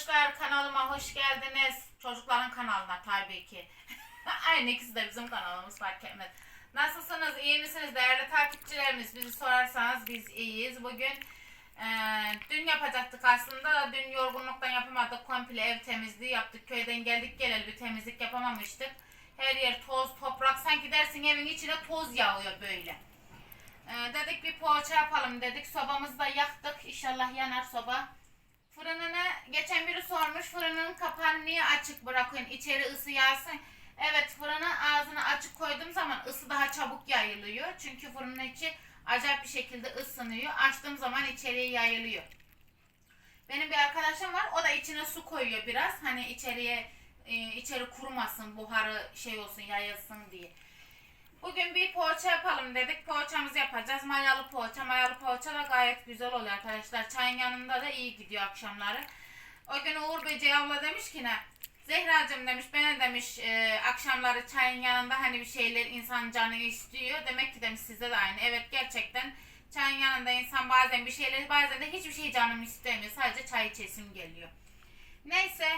Arkadaşlar kanalıma hoş geldiniz. Çocukların kanalına tabii ki. Aynı ikisi de bizim kanalımız fark etmez. Nasılsınız? iyi misiniz? Değerli takipçilerimiz bizi sorarsanız biz iyiyiz. Bugün e, dün yapacaktık aslında da dün yorgunluktan yapamadık. Komple ev temizliği yaptık. Köyden geldik geleli bir temizlik yapamamıştık. Her yer toz, toprak. Sanki dersin evin içine toz yağıyor böyle. E, dedik bir poğaça yapalım dedik. Sobamızı da yaktık. İnşallah yanar soba. Fırınını geçen biri sormuş fırının kapağını niye açık bırakıyorsun içeri ısı yağsın. Evet fırını ağzını açık koyduğum zaman ısı daha çabuk yayılıyor. Çünkü fırının içi acayip bir şekilde ısınıyor. Açtığım zaman içeriye yayılıyor. Benim bir arkadaşım var o da içine su koyuyor biraz. Hani içeriye e, içeri kurumasın buharı şey olsun yayılsın diye. Bugün bir poğaça yapalım dedik. Poğaçamızı yapacağız. Mayalı poğaça. Mayalı poğaça da gayet güzel oluyor arkadaşlar. Çayın yanında da iyi gidiyor akşamları. O gün Uğur Böceği abla demiş ki ne? Zehracığım demiş bana demiş e, akşamları çayın yanında hani bir şeyler insan canı istiyor. Demek ki demiş sizde de aynı. Evet gerçekten çayın yanında insan bazen bir şeyler bazen de hiçbir şey canım istemiyor. Sadece çay içesim geliyor. Neyse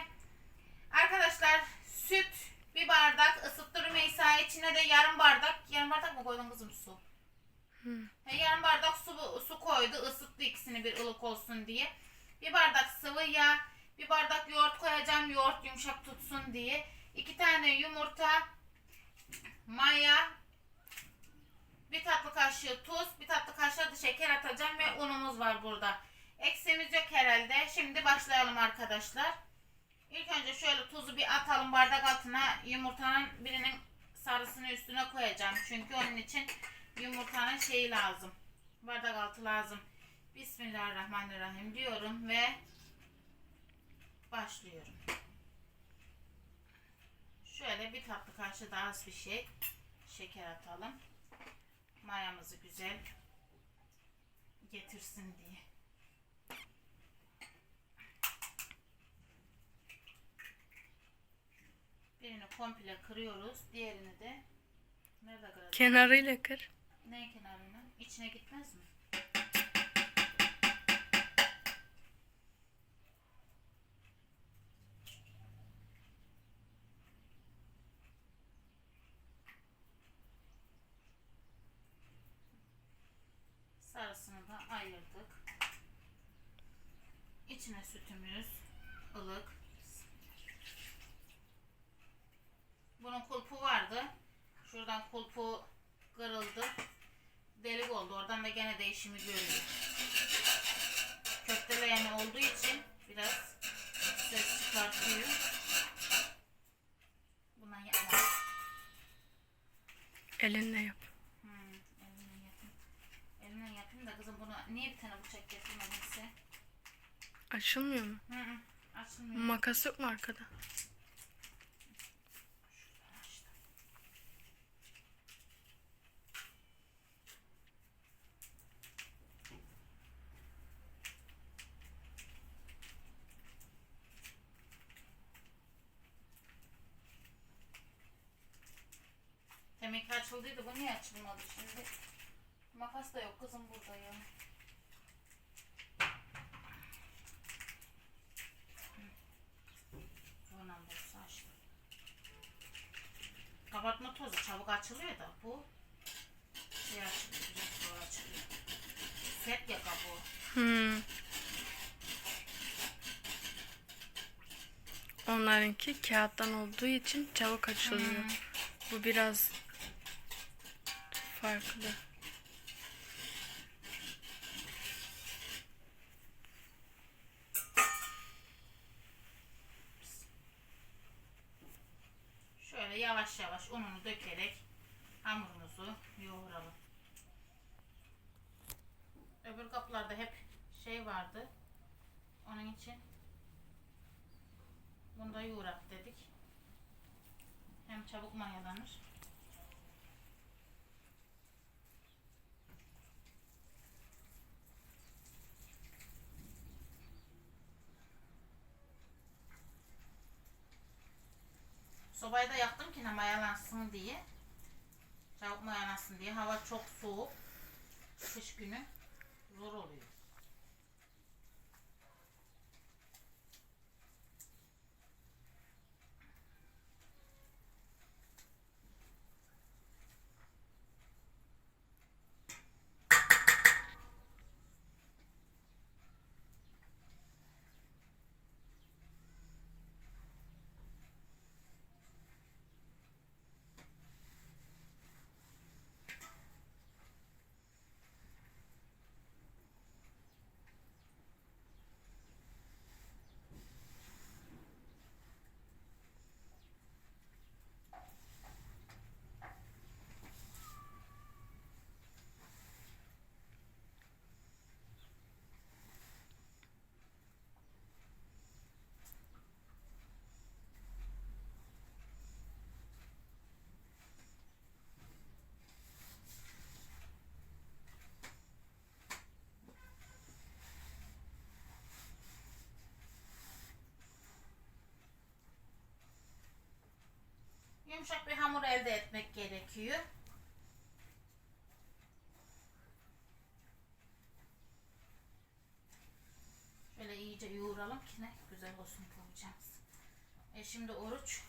Arkadaşlar süt bir bardak ısıttı Rümeysa içine de yarım bardak yarım bardak mı koydun kızım su? He, yarım bardak su, su koydu ısıttı ikisini bir ılık olsun diye. Bir bardak sıvı yağ, bir bardak yoğurt koyacağım yoğurt yumuşak tutsun diye. İki tane yumurta, maya, bir tatlı kaşığı tuz, bir tatlı kaşığı da şeker atacağım ve unumuz var burada. Eksiğimiz yok herhalde. Şimdi başlayalım arkadaşlar. İlk önce şöyle tuzu bir atalım bardak altına yumurtanın birinin sarısını üstüne koyacağım. Çünkü onun için yumurtanın şeyi lazım. Bardak altı lazım. Bismillahirrahmanirrahim diyorum ve başlıyorum. Şöyle bir tatlı kaşığı daha az bir şey şeker atalım. Mayamızı güzel getirsin diye. Birini komple kırıyoruz. Diğerini de nerede kıracağız? Kenarıyla kır. Ne kenarına? İçine gitmez mi? Sarısını da ayırdık. İçine sütümüz ılık. Bunun kulpu vardı. Şuradan kulpu kırıldı. Delik oldu. Oradan da gene değişimi görüyor. Köfteleyen olduğu için biraz ses çıkartıyor. Bundan yapma. Elinle yap. Hmm, elimle yapayım. Elimle yapayım da kızım bunu niye bir tane bıçak getirmedin sen? Açılmıyor mu? Hı hı. Açılmıyor. Makas yok mu arkada? Şuradan açtım. Demek ki açıldıydı. Açılmadı şimdi? Makas da yok kızım burada ya. Buradan bulsa açtım. Kabartma tozu çabuk açılıyor da bu şey açılıyor, biraz zor açılıyor. Set ya kabuğu. Hmm. Onlarınki kağıttan olduğu için çabuk açılıyor. Hmm. Bu biraz farklı. Şöyle yavaş yavaş ununu dökerek hamurumuzu yoğuralım. Öbür kaplarda hep şey vardı. Onun için bunu da yoğurak dedik. Hem çabuk mayalanır. Sobayı da yaktım ki ne mayalansın diye. Çabuk mayalansın diye. Hava çok soğuk. Kış günü zor oluyor. Yumuşak bir hamur elde etmek gerekiyor. Şöyle iyice yoğuralım ki ne güzel olsun poğaçamız. E şimdi oruç.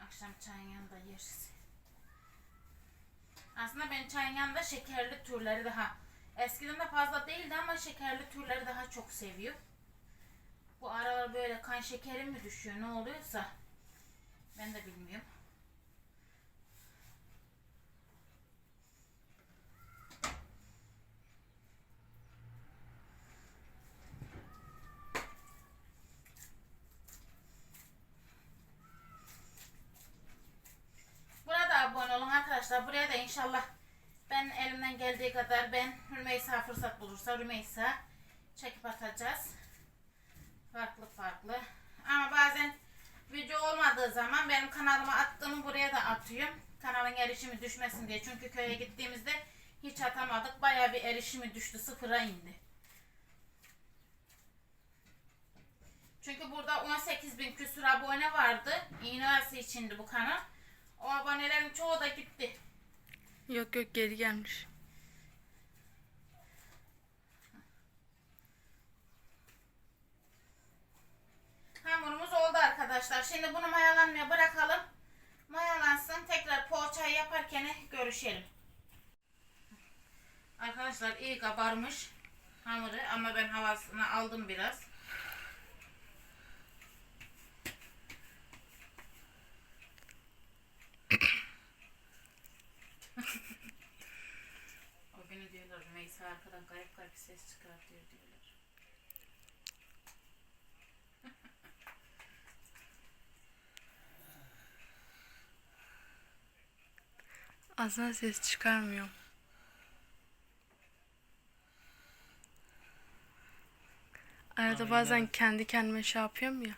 Akşam çayın yanında yeriz. Aslında ben çayın yanında şekerli türleri daha eskiden de fazla değildi ama şekerli türleri daha çok seviyorum. Bu aralar böyle kan şekerim mi düşüyor ne oluyorsa ben de bilmiyorum. Burada abone olun arkadaşlar. Buraya da inşallah ben elimden geldiği kadar ben Rümeysa fırsat bulursa Rümeysa çekip atacağız. Farklı farklı. Ama bazen video olmadığı zaman benim kanalıma attığımı buraya da atıyorum. Kanalın erişimi düşmesin diye. Çünkü köye gittiğimizde hiç atamadık. Bayağı bir erişimi düştü. Sıfıra indi. Çünkü burada 18 bin küsur abone vardı. İğneası içindi bu kanal. O abonelerin çoğu da gitti. Yok yok geri gelmiş. Hamurumuz oldu arkadaşlar. Şimdi bunu mayalanmaya bırakalım. Mayalansın. Tekrar poğaçayı yaparken görüşelim. Arkadaşlar iyi kabarmış hamuru ama ben havasını aldım biraz. o günü diyorlar Rümeysa arkadan garip garip ses çıkartıyor diyorlar. Aslında ses çıkarmıyor. Arada Aynen. bazen kendi kendime şey yapıyorum ya.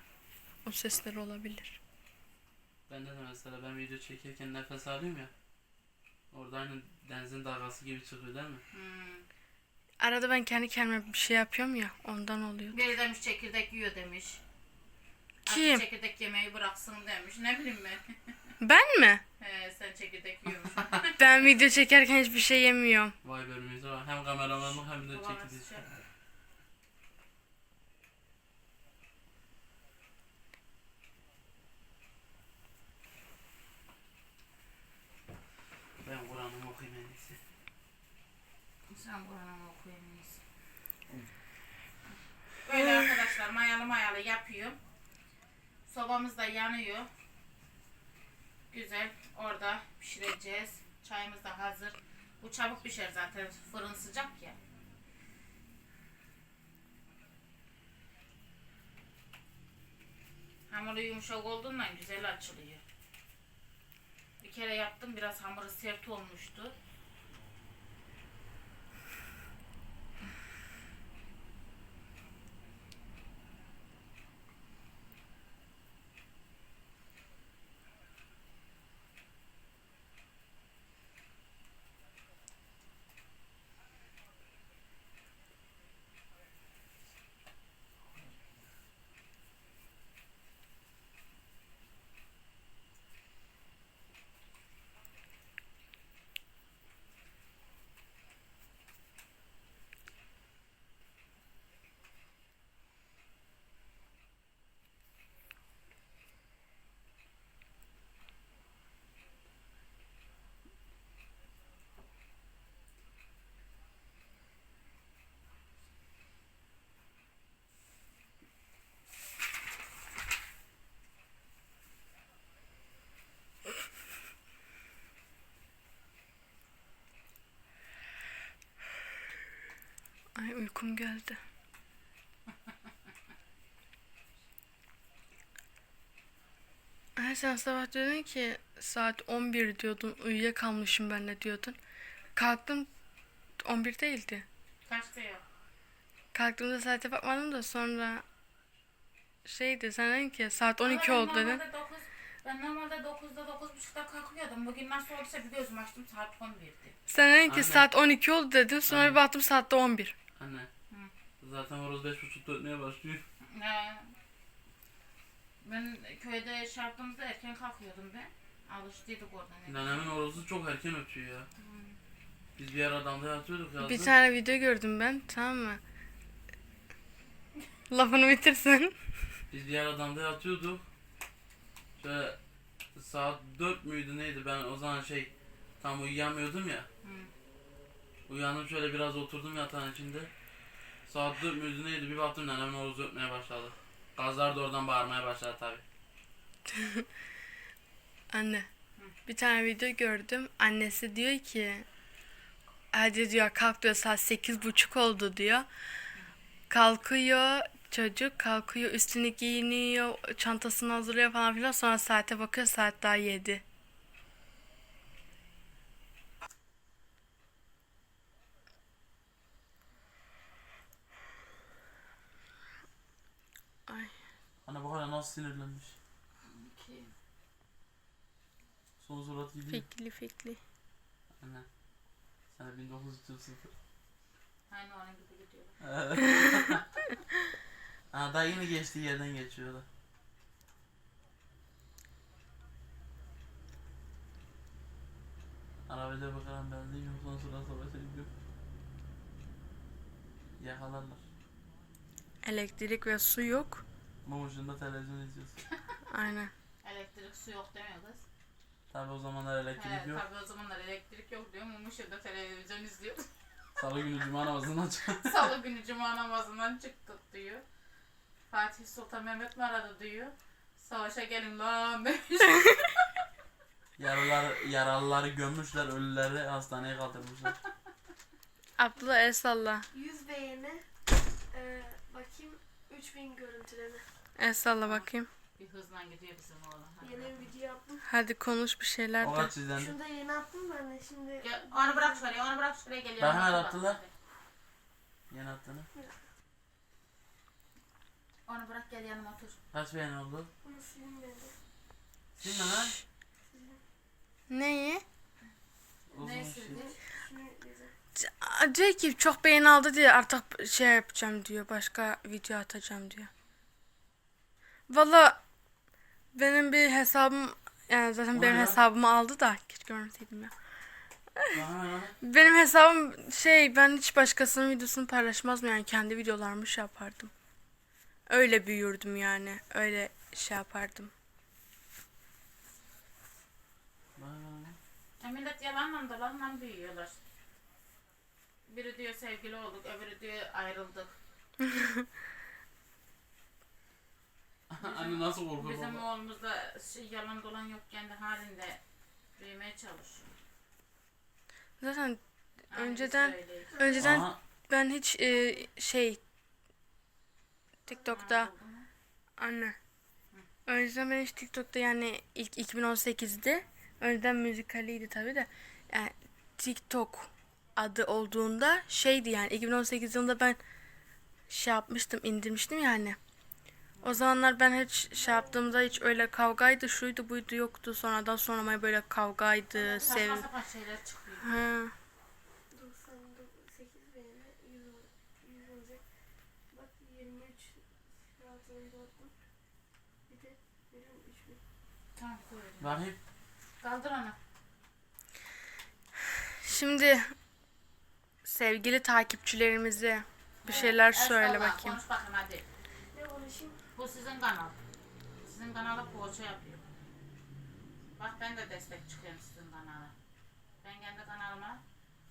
O sesler olabilir. Bende de mesela ben video çekerken nefes alıyorum ya. Orada aynı denizin dalgası gibi çıkıyor değil mi? Hmm. Arada ben kendi kendime bir şey yapıyorum ya. Ondan oluyor. Biri demiş çekirdek yiyor demiş. Kim? Artık çekirdek yemeyi bıraksın demiş. Ne bileyim ben. Ben mi? He, sen çekirdek yiyormuşsun. Ben video çekerken hiçbir şey yemiyorum. Vay be Rümeysa var. Hem kameramanlık hem de şey- Ben Kur'an'ımı okuyayım en iyisi. Sen Kur'an'ı okuyun iyisi. Böyle arkadaşlar mayalı mayalı yapıyor. Sobamız da yanıyor. Güzel. Orada pişireceğiz. Çayımız da hazır. Bu çabuk pişer zaten. Fırın sıcak ya. Hamuru yumuşak olduğundan güzel açılıyor. Bir kere yaptım biraz hamuru sert olmuştu. Ay uykum geldi. Ay sen sabah diyordun ki saat 11 diyordun uyuyakalmışım ben de diyordun. Kalktım 11 değildi. Kaçta yok? Kalktığımda saate bakmadım da sonra şeydi sen dedin ki saat 12 Ama oldu ben dedin. normalde dokuz- ben normalde 9'da 9.30'da kalkıyordum. Bugün nasıl olduysa bir gözüm açtım saat 11'di. Sen dedin ki Anne. saat 12 oldu dedin sonra bir baktım saatte 11. Anne. Zaten horoz beş buçukta ötmeye başlıyor. Ee, ben köyde yaptığımızda erken kalkıyordum ben. Alıştıydık oradan. Nenemin horozu çok erken ötüyor ya. Biz bir yer adamda yatıyorduk yazdı. Bir tane video gördüm ben tamam mı? Lafını bitirsin. Biz diğer adamda yatıyorduk. Şöyle saat 4 müydü neydi ben o zaman şey tam uyuyamıyordum ya. Uyandım şöyle biraz oturdum yatağın içinde. Saat 4 müydü neydi bir baktım nenemin horozu ötmeye başladı. Gazlar da oradan bağırmaya başladı tabi. Anne. Bir tane video gördüm. Annesi diyor ki hadi diyor kalk diyor saat sekiz buçuk oldu diyor. Kalkıyor çocuk kalkıyor üstünü giyiniyor çantasını hazırlıyor falan filan sonra saate bakıyor saat daha yedi. Ay. Ana bak hala nasıl sinirlenmiş. Ki, Son surat gidiyor. Fikli fikli. Anne. Sene 1930. Aynı onun gibi gidiyor. ha daha yeni geçtiği yerden geçiyor da. Arabayla bakalım ben değilim son sıra savaşa gidiyor. Yakalarlar. Elektrik ve su yok. Mum ışığında televizyon izliyorsun. Aynen. Elektrik su yok demiyor kız. Tabi o zamanlar elektrik He, yok. tabii o zamanlar elektrik yok diyor. Mum ışığında televizyon izliyor. Salı günü cuma namazından çık. Salı günü cuma namazından çıktık diyor. Fatih Sultan Mehmet mi aradı diyor. Savaşa gelin lan demiş. Yaralılar, yaralıları gömmüşler, ölüleri hastaneye kaldırmışlar. Abdullah el salla. 100 beğeni. Ee, bakayım 3000 görüntüleme. El salla bakayım. bir hızla gidiyor bizim oğlan. Hadi Yeni bir video yaptım. Hadi konuş bir şeyler de. Şunu da yeni attım ben de şimdi. Gel, onu bırak şuraya, onu bırak şuraya geliyor. Daha hemen attılar. Yeni attığını. Onu bırak gel yanıma otur. Kaç beğeni oldu? Bunu silinmedi. Şimdi lan. Neyi? Uzun Ne şey. sildi? Diyor ki çok beğeni aldı diye artık şey yapacağım diyor. Başka video atacağım diyor. Valla benim bir hesabım yani zaten benim ya? hesabımı aldı da hiç görmeseydim ya. Benim hesabım şey ben hiç başkasının videosunu paylaşmazdım yani kendi videolarımı şey yapardım. Öyle büyürdüm yani. Öyle şey yapardım. E millet yalanla dolanla büyüyorlar. Biri diyor sevgili olduk, öbürü diyor ayrıldık. Nasıl korkuyor Bizim baba? oğlumuz da şey, yalan dolan yok kendi halinde büyümeye çalışıyor. Zaten Aynı Önceden- böyleyiz. önceden Aha, ben hiç e, şey TikTok'ta? Anne. Önceden ben hiç TikTok'ta yani ilk 2018'de önceden müzikaliydi tabi de yani TikTok adı olduğunda şeydi yani 2018 yılında ben şey yapmıştım indirmiştim yani. O zamanlar ben hiç şey yaptığımda hiç öyle kavgaydı şuydu buydu yoktu sonradan sonra böyle kavgaydı sev. Saçma sapan şeyler çıkıyor. Ha. 98 beğeni 100, ol- 100 olacak. Bak 23 rahatlarında attım. Bir de benim 3000. Tamam koyuyorum. bakayım. Kaldır onu. Şimdi sevgili takipçilerimize bir şeyler Evet, söyle Estağfurullah, bakayım. Konuş bakayım hadi. Ne konuşayım? Bu sizin kanal. Sizin kanala poğaça yapıyor. Bak ben de destek çıkıyorum sizin kanala. Ben kendi kanalıma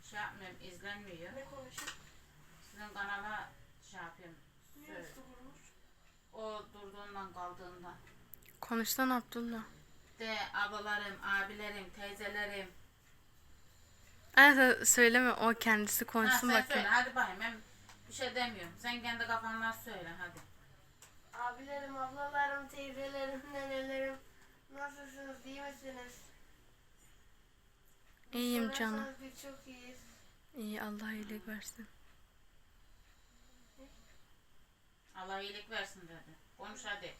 şey yapmıyorum, izlenmiyor. Ne konuşayım? Sizin kanala şey yapıyorum. Niye kurmuş? O durduğundan kaldığından. Konuşsan Abdullah. De ablalarım, abilerim, teyzelerim. Evet söyleme o kendisi Ha, konuşsun sen bakayım. söyle hadi bakayım ben bir şey demiyorum. Sen kendi kafandan söyle hadi. Abilerim, ablalarım, teyzelerim, nenelerim. Nasılsınız? iyi misiniz? İyiyim canım. Biz çok iyiyiz. İyi Allah iyilik versin. Allah iyilik versin dedi. Konuş hadi.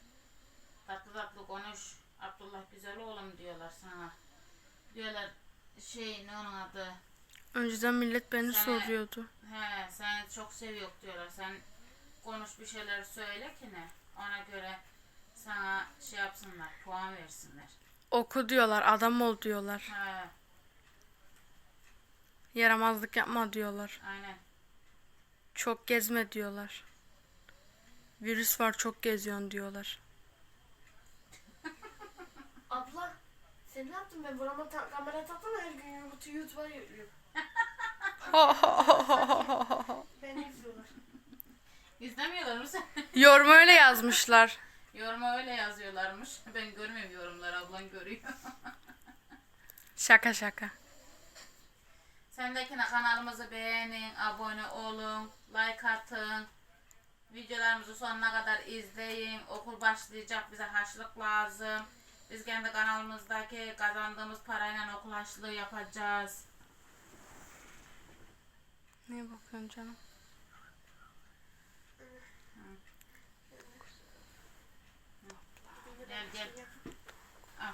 Tatlı tatlı konuş. Abdullah güzel oğlum diyorlar sana. Diyorlar şey ne onun adı. Önceden millet beni Sen- soruyordu. He sen çok seviyor diyorlar. Sen konuş bir şeyler söyle ki ne. Ona göre sana şey yapsınlar puan versinler. Oku diyorlar, adam ol diyorlar. Ha, Yaramazlık yapma diyorlar. aynen. Çok gezme diyorlar. Virüs var çok geziyorsun diyorlar. Abla sen ne yaptın ben burama ta- kamera taktım her gün YouTube, YouTube'a yüklüyorum. İzlemiyorlar mı sen? Yorum öyle yazmışlar. Yoruma öyle yazıyorlarmış. Ben görmüyorum yorumları ablan görüyor. Şaka şaka. Sen de yine kanalımızı beğenin, abone olun, like atın. Videolarımızı sonuna kadar izleyin. Okul başlayacak bize harçlık lazım. Biz kendi kanalımızdaki kazandığımız parayla okul harçlığı yapacağız. Neye bakıyorsun canım? Gel gel. Al.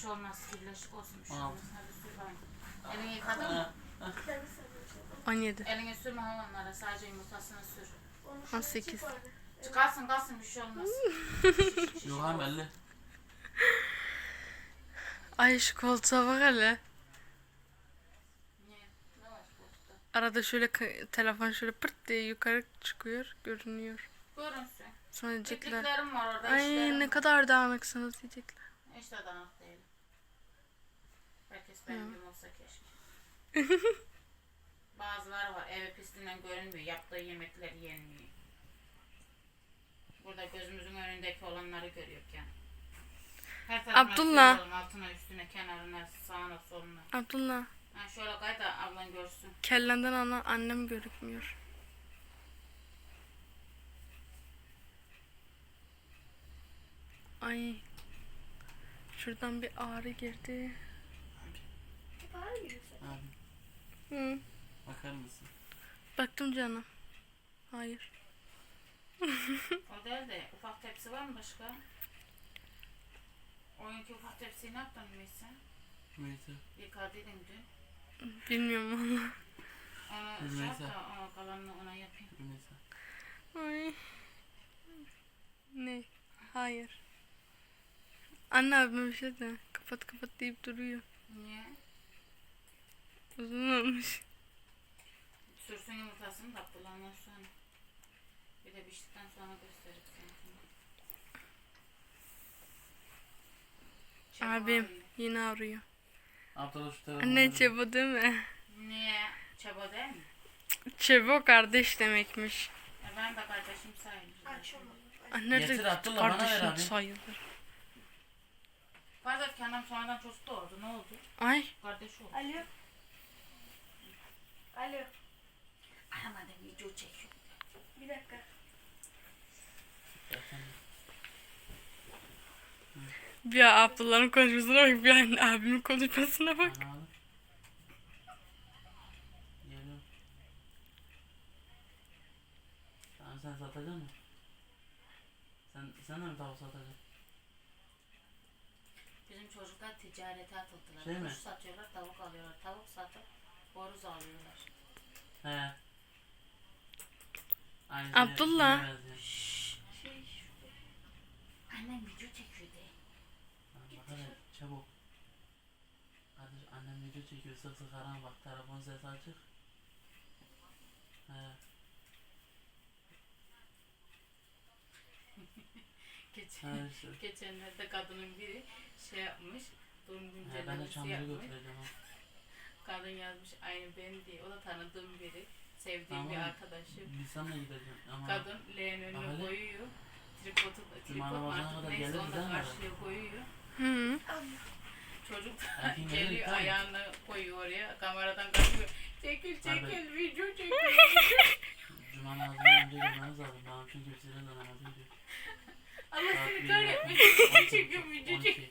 Şey olmaz. Birleşik olsun bir şey olmaz. Hadi sür bana. Elini yıkadın mı? Ha, Ben de sanıyorum. 17. Elini sürme onlara. Sadece yumurtasını sür. Onun şöyle 18. çip vardı. Çıkarsın kalsın bir şey olmaz. Yok ha belli. Ay şu koltuğa bak hele. Niye? Ne var koltukta? Arada şöyle telefon şöyle pırt diye yukarı çıkıyor, görünüyor. Görünsün. Sonra diyecekler. Bildiklerim var orada. Ay işlerim ne kadar dağınıksınız diyecekler. De dağınık değil. Herkes benim gibi olsa keşke. Bazıları var evi pisliğinden görünmüyor. Yaptığı yemekler yenmiyor. Burada gözümüzün önündeki olanları görüyorken. Her tarafına Abdullah. Altına üstüne kenarına sağına soluna. Abdullah, Ha şöyle kay da ablan görsün. kellenden ana annem görükmüyor. Ay. Şuradan bir ağrı girdi. Hep ağır giriyorsun. Abi Hı. bakar mısın? Baktım canım. Hayır. O değil de ufak tepsi var mı başka? Oyunki ufak tepsiyi ne yaptın Meysa? Neyse. Yıkadıydın dün. Bilmiyorum valla. Şey yap Neyse. da ona kalanını ona yapayım. Neyse. Ay. Ne? Hayır. Anne abime bir şey de kapat kapat deyip duruyor. Niye? Uzun olmuş. Sürsün yumurtasını da Abdullah'dan sonra. Bir de piştikten sonra gösterip sana. Abim yine arıyor. Abdullah şu. Anne çebo değil mi? Niye? Çaba değil mi? Çebo kardeş demekmiş. E ben de kardeşim sayılır. Anne Getir de Abdullah, bana ver kardeşim abi. sayılır. Ki annem sonradan çocuk doğurdu. Ne oldu? Ay Kardeş oldu. Alo. Alo. Anam annem video çekiyor. Bir dakika. Bir Abdullah'ın konuşmasına bak bir anne abimin konuşmasına bak. Sen satacak mısın? Sen, sen de mi tavuk satacaksın? Bizim çocuklar ticarete atıldılar. Şey mi? Kuş satıyorlar, tavuk alıyorlar. Tavuk satıp boruz alıyorlar. He. Aynı şey- Abdullah. benziyor. Şey Annem video çekiyor hele çabuk. Kardeş annem video çekiyor sık sık aran bak telefon sesi açık. He. Geçen, işte. geçenlerde kadının biri şey yapmış. Doğum He, ben de güncellemesi çamuru yapmış. götüreceğim ha. Kadın yazmış aynı ben diye. O da tanıdığım biri. Sevdiğim Tamam. bir arkadaşım. Seninle gideceğim ama Kadın leğen önüne koyuyor. Tripodu, tripod namazına artık kadar neyse gelir onu bize da mi karşıya koyuyor. Hı. Çocuk geliyor ayağını koyuyor oraya. Kameradan kaçıyor. Çekil çekil Abi. video çekil. Cuma namazından önce gelmeniz lazım. Bana çünkü hepsiyle de namaz gidiyor. Allah seni kahretmesin. on Video çekiyor.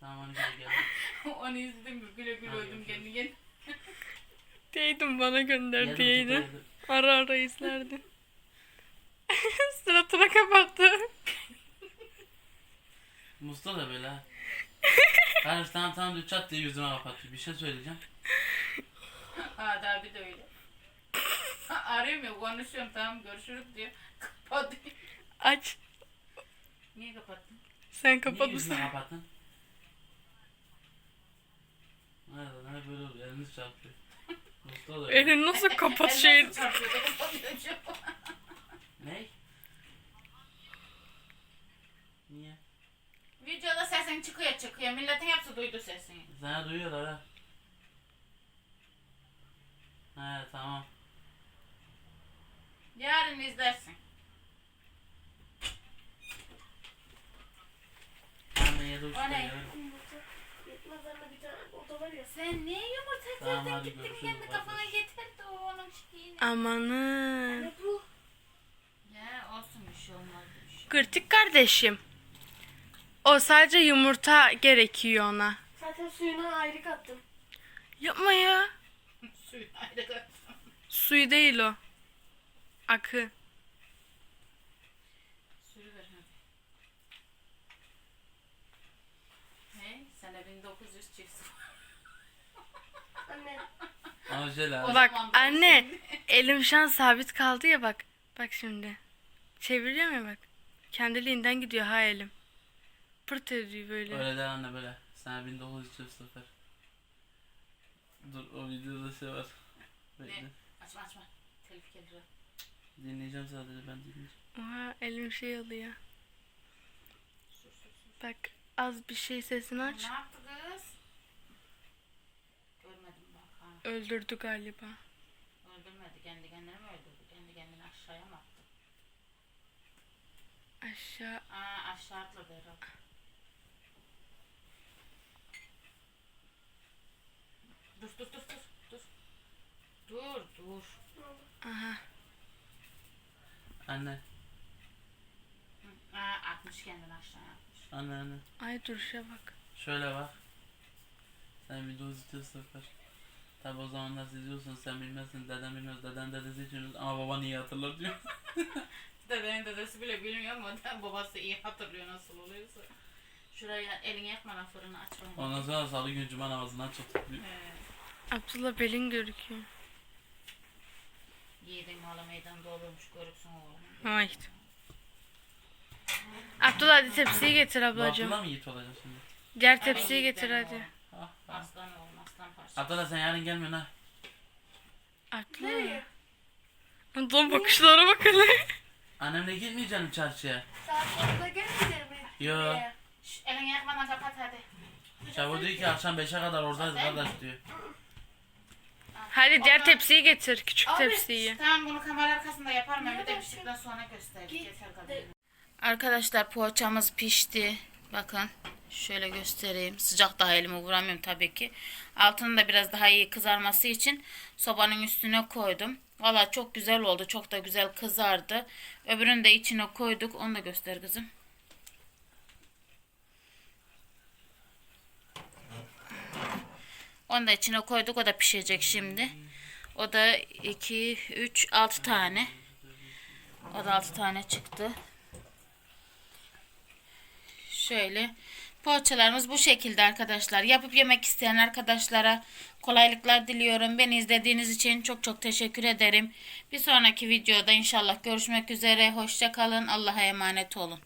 Tamam 12'de geldim. Onu izledim güle güle Hadi öldüm kendi kendime. Diyeydim bana gönder da- Ara ara izlerdim. Suratına kapattı. Mustafa da böyle ha. Kardeş tamam tamam diyor çat diye yüzüme kapatıyor. Bir şey söyleyeceğim. Daha bir de öyle. Ha, Arıyorum ya konuşuyorum tamam görüşürüz diyor. Hadi. Aç. Niye kapattın? Sen Niye kapat yüzünü mısın? kapattın? Evet, ne böyle oluyor, eliniz çarpıyor. Usta da öyle. Elini nasıl kapat şey? nasıl çarpıyor da kapatıyor? Ne? Niye? Videoda sesin çıkıyor çıkıyor. Milletin hepsi duydu sesini. Sana duyuyorlar ha. He tamam. Yarın izlersin. Hemen yedi uçta O ne? Yumurta. Yetmez anne bir tane oda var ya. Sen niye yumurta Tamam, kırdın hadi gittin görüşürüz, kendi bay kafana bay. getirdi o onun şeyini. Amanın. Anne bu. Ya olsun bir şey olmaz bir şey. Kırtık kardeşim. O sadece yumurta gerekiyor ona. Zaten suyuna ayrı kattım. Yapma ya. Suyu ayrı kattım. Suyu değil o. Akı. Sürü ver hadi. Hey, sene 1900 çift. Anne. Abi. Bak anne elim şu an sabit kaldı ya bak. Bak şimdi. Çeviriyorum ya bak. Kendiliğinden gidiyor ha elim. Pırt ediyor böyle. Öyle de anne böyle. Sana 1900 Dur o videoda şey var. Bekle. Ne? Açma açma. Telif gelir. Dinleyeceğim sadece ben dinleyeceğim. Oha elim şey oluyor. Sür. Bak az bir şey sesini aç. Ne yaptı kız? Görmedim bak ha. Öldürdü galiba. Öldürmedi. Kendi kendine mi öldürdü? Kendi kendini aşağıya mı attı? Aşağı. Aa aşağı atladı herhalde. Dur dur dur dur dur. Dur dur. Aha. Anne. Aa, atmış kendini aşağıya atmış. Anne anne. Ay duruşa bak. Şöyle bak. Sen video izliyorsun sıfır. Tabi o zamanlar siz izliyorsun sen bilmezsin deden bilmez deden dedesi için ama baban iyi hatırlar diyor. Dedenin dedesi bile bilmiyor ama babası iyi hatırlıyor nasıl oluyorsa. Şuraya elini yakmadan fırını aç bana. Ondan sonra salı günü cuma namazından çıktık. Ee, Abdullah belin görüküyor. yiğidin malı meydanda olurmuş görürsün oğlum. Ay. Abdullah hadi tepsiyi getir ablacığım. Abdullah mı yiğit olacak şimdi? Diğer tepsiyi getir hadi. Ah, ah. Aslan oğlum aslan parçası. Abdullah sen yarın gelmiyorsun ha. Abdullah. Abdullah bakışlara bak hele. Annemle gitmeyeceksin çarşıya. Saat 10'da gelmeyecek mi? Yo. Şş, elini yakmadan kapat hadi. Çabuk diyor ki akşam 5'e kadar oradayız mi? kardeş diyor. Hadi diğer tepsiyi getir. Küçük tepsiyi. Tamam bunu kamera arkasında yaparım ben bir de piştikten sonra göstereyim. Git Yeter kadar. Arkadaşlar poğaçamız pişti. Bakın şöyle göstereyim. Sıcak daha elime vuramıyorum tabii ki. Altını da biraz daha iyi kızarması için sobanın üstüne koydum. Valla çok güzel oldu. Çok da güzel kızardı. Öbürünü de içine koyduk. Onu da göster kızım. Onu da içine koyduk. O da pişecek şimdi. O da 2, 3, 6 tane. O da 6 tane çıktı. Şöyle poğaçalarımız bu şekilde arkadaşlar. Yapıp yemek isteyen arkadaşlara kolaylıklar diliyorum. Beni izlediğiniz için çok çok teşekkür ederim. Bir sonraki videoda inşallah görüşmek üzere. Hoşça kalın. Allah'a emanet olun.